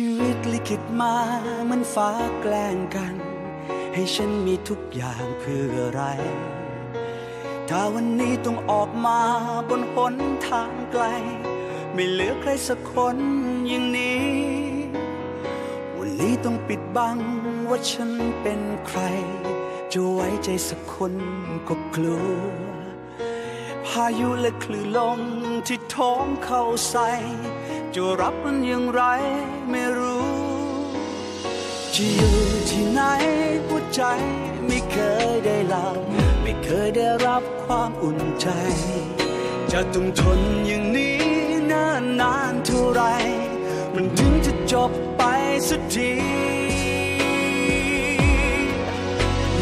ชีวิตลิขิตมามันฟ้าแกล้งกัน ให้ฉันมีทุกอย่างเพื่ออะไร ถ้าวันนี้ต้องออกมาบนหนทางไกล ไม่เหลือใครสักคนอย่างนี้ วันนี้ต้องปิดบังว่าฉันเป็นใคร จะไว้ใจสักคนก็กลัว พายุและคลื่นลมที่ท้องเข้าใส่ จะรับมันอย่างไรไม่รู้จะอยู่ที่ไหนหัวใจไม่เคยได้เล่าไม่เคยได้รับความอุ่นใจ จะต้องทนอย่างนี้นานนานเท่าไร มันถึงจะจบไปสักที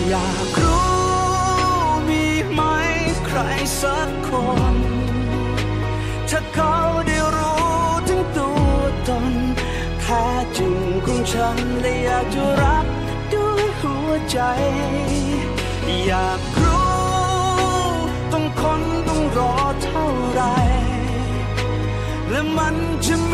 อยากรู้มีไหมใครสักคนถ้าเขา ของฉันและอยากจะรักด้วยหัวใจ อยากรู้ต้องคนต้องรอเท่าไร และมันจะมี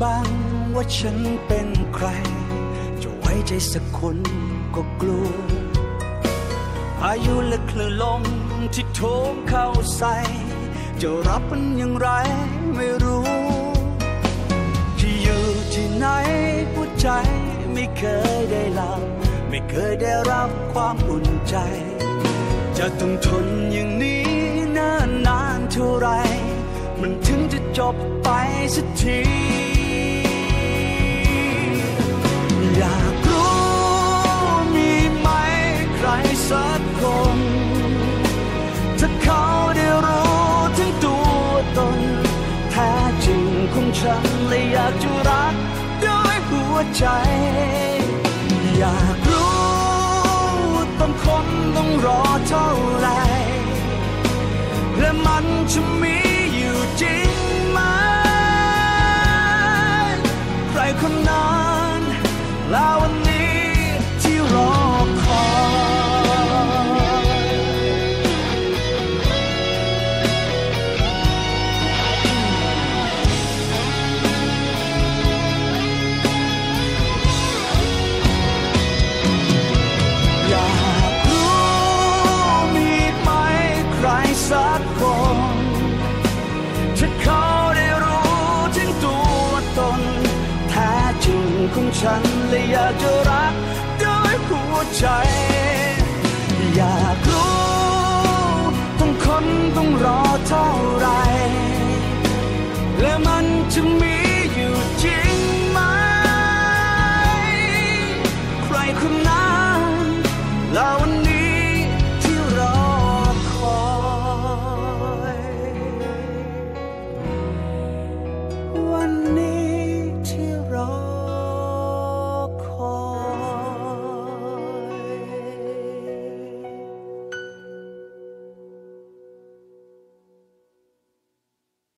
ต้องว่าฉันเป็นใคร จะไว้ใจสักคนก็กลัวพายุและคลื่นลมที่โถมเข้าใส่ จะรับมันอย่างไรไม่รู้ ที่อยู่ที่ไหนหัวใจไม่เคยได้ลาไม่เคยได้รับความอุ่นใจ จะต้องทนอย่างนี้นานนานเท่าไร มันถึงจะจบไปสักที อยากรู้มีไหมใครสักคน ถ้าเขาได้รู้ถึงตัวตน แท้จริงของฉันและอยากจะรักด้วยหัวใจ อยากรู้ต้องคนต้องรอเท่าไหรและมันจะมี ของฉันและอยากจะรักด้วยหัวใจ อยากรู้ต้องคนต้องรอเท่าไร และมันจะมี